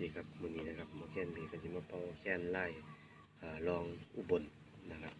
ดีครับมือนี้นะครับหมอแคนมีก็จิมาเป่าแคนไล่ลองอุบลนะครับ